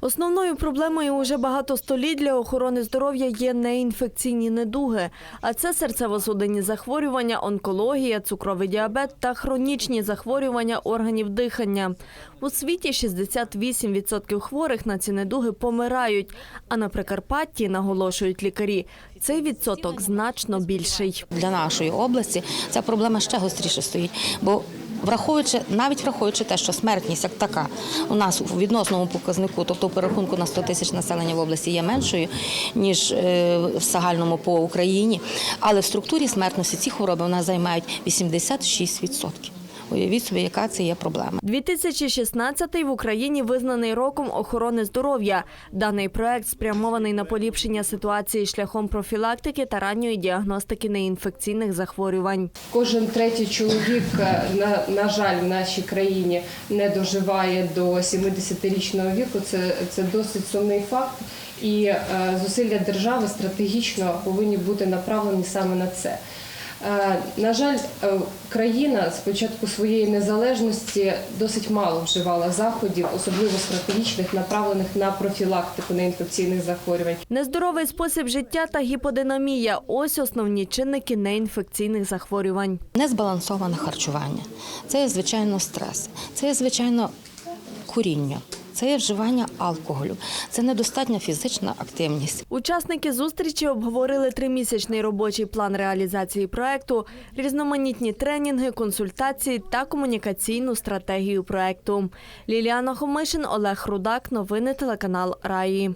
Основною проблемою уже багато століть для охорони здоров'я є неінфекційні недуги, а це серцево-судинні захворювання, онкологія, цукровий діабет та хронічні захворювання органів дихання. У світі 68% хворих на ці недуги помирають. А на Прикарпатті, наголошують лікарі, цей відсоток значно більший. Для нашої області ця проблема ще гостріше стоїть, бо враховуючи, навіть враховуючи те, що смертність як така у нас у відносному показнику, тобто у перерахунку на 100 тисяч населення в області є меншою, ніж е, в загальному по Україні, але в структурі смертності ці хвороби у нас займають 86%. Уявіть собі, яка це є проблема. 2016 в Україні визнаний роком охорони здоров'я. Даний проект спрямований на поліпшення ситуації шляхом профілактики та ранньої діагностики неінфекційних захворювань. Кожен третій чоловік, е, на, на жаль, в нашій країні не доживає до 70-річного віку. Це, це досить сумний факт. І е, зусилля держави стратегічно повинні бути направлені саме на це. Е, на жаль, е, країна з початку своєї незалежності досить мало вживала заходів, особливо стратегічних, направлених на профілактику неінфекційних захворювань. Нездоровий спосіб життя та гіподинамія – ось основні чинники неінфекційних захворювань. Незбалансоване харчування, це є звичайно стрес, це є звичайно куріння, це є вживання алкоголю, це недостатня фізична активність. Учасники зустрічі обговорили тримісячний робочий план реалізації проекту, різноманітні тренінги, консультації та комунікаційну стратегію проекту. Ліліана Хомишин, Олег Рудак. Новини телеканал Раї.